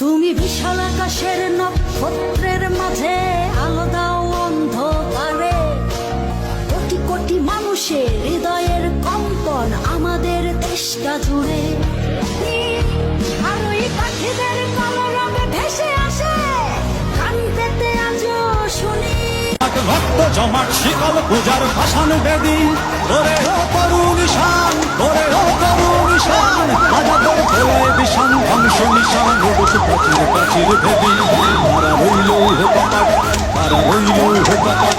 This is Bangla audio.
তুমি বিশাল আকাশের নক্ষত্রের মাঝে আলোদা অন্ধকারে। কোটি কোটি মানুষের হৃদয়ের কম্পন আমাদের দেশটা জুড়ে। পাখিদের কলরবে ভেসে জমাট শিকল পূজার ভাষণ বেদি। শান্ত শনি সাঙ্গ বসে প্রাচীর প্রাচীর ভেবি তারা রইল হোপাপাট তারা রইল হোপাপাট